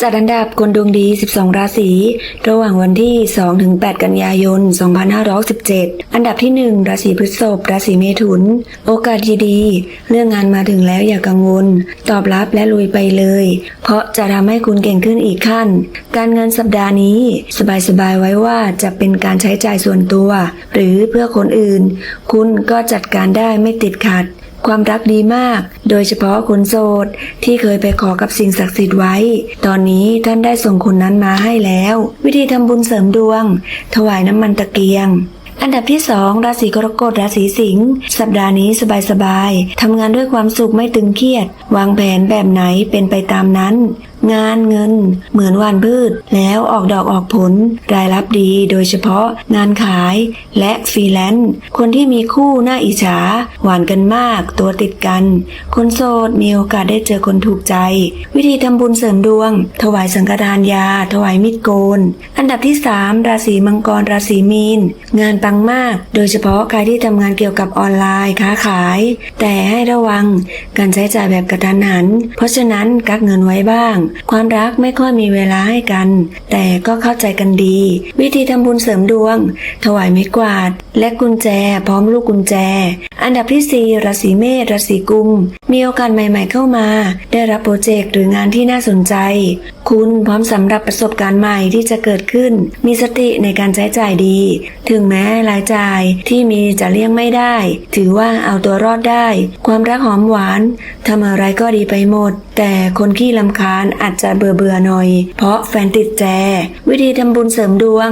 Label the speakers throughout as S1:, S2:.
S1: จัดอันดับคนดวงดี 12 ราศี ระหว่างวันที่ 2-8 กันยายน 2517 อันดับที่ 1 ราศีพฤษภ ราศีเมถุน โอกาสดีๆ เรื่องงานมาถึงแล้วอย่ากังวล ตอบรับและลุยไปเลย เพราะจะทำให้คุณเก่งขึ้นอีกขั้น การเงินสัปดาห์นี้ สบายๆ ไว้ว่าจะเป็นการใช้จ่ายส่วนตัว หรือเพื่อคนอื่น คุณก็จัดการได้ไม่ติดขัด ความรักดีมาก โดยเฉพาะคนโสดที่เคยไปขอกับสิ่งศักดิ์สิทธิ์ไว้ ตอนนี้ท่านได้ส่งคนนั้นมาให้แล้ว วิธีทำบุญเสริมดวง ถวายน้ำมันตะเกียงอันดับที่ 2 ราศีกรกฎราศีสิงห์สัปดาห์นี้สบายๆทำงานด้วยความสุขไม่ตึงเครียด วางแผนแบบไหนเป็นไปตามนั้น งานเงิน เหมือนวานพืช แล้วออกดอกออกผล รายรับดีโดยเฉพาะงานขายและฟรีแลนซ์คนที่มีคู่น่าอิจฉา หวานกันมากตัวติดกัน คนโสดมีโอกาสได้เจอคนถูกใจ วิธีทำบุญเสริมดวง ถวายสังฆทานยา ถวายมิตรโกน อันดับที่ 3 ราศีมังกรราศีมีน งานปังมาก โดยเฉพาะใครที่ทำงานเกี่ยวกับออนไลน์ค้าขาย แต่ให้ระวังการใช้จ่ายแบบกระทันหัน เพราะฉะนั้นกักเงินไว้บ้างความรักไม่ค่อยมีเวลาให้กัน แต่ก็เข้าใจกันดี วิธีทำบุญเสริมดวง ถวายไม้กวาด และกุญแจ พร้อมลูกกุญแจ อันดับที่ 4 ราศีเมษราศีกุม มีโอกาสใหม่ ๆ เข้ามา ได้รับโปรเจกต์หรืองานที่น่าสนใจคุณพร้อมสำหรับประสบการณ์ใหม่ที่จะเกิดขึ้น มีสติในการใช้จ่ายดี ถึงแม้รายจ่ายที่มีจะเลี่ยงไม่ได้ ถือว่าเอาตัวรอดได้ ความรักหอมหวานทำอะไรก็ดีไปหมด แต่คนขี้ลำคาญอาจจะเบื่อเบื่อหน่อย เพราะแฟนติดแจ วิธีทำบุญเสริมดวง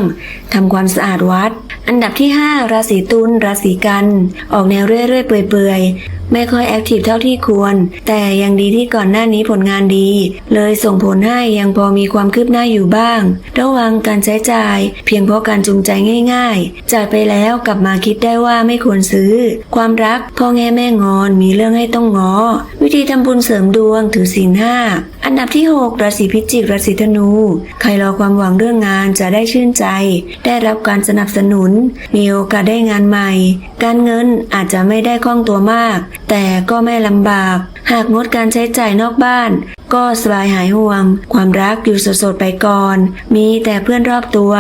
S1: ทำความสะอาดวัด อันดับที่ 5 ราศีตุลราศีกัน ออกแนวเรื่อยๆเปื่อยๆไม่ค่อยแอคทีฟเท่าที่ควร แต่ยังดีที่ก่อนหน้านี้ผลงานดี เลยส่งผลให้ยังังพอมีความคืบหน้าอยู่บ้าง ระวังการใช้จ่าย เพียงเพราะการจูงใจง่ายๆจ่ายไปแล้วกลับมาคิดได้ว่าไม่ควรซื้อ ความรักพ่อแง่แม่งอนมีเรื่องให้ต้องงอ วิธีทำบุญเสริมดวงถือศีลห้าอันดับที่ 6 ราศีพิจิกราศีธนู ใครรอความหวังเรื่องงานจะได้ชื่นใจ ได้รับการสนับสนุน มีโอกาสได้งานใหม่ การเงินอาจจะไม่ได้คล่องตัวมาก แต่ก็ไม่ลำบาก หากงดการใช้จ่ายนอกบ้าน ก็สบายหายห่วง ความรักอยู่สดๆไปก่อน มีแต่เพื่อนรอบตัว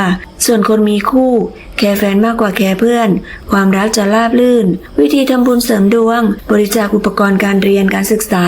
S1: ส่วนคนมีคู่ แคร์แฟนมากกว่าแคร์เพื่อน ความรักจะราบลื่น วิธีทำบุญเสริมดวง บริจาคอุปกรณ์การเรียนการศึกษา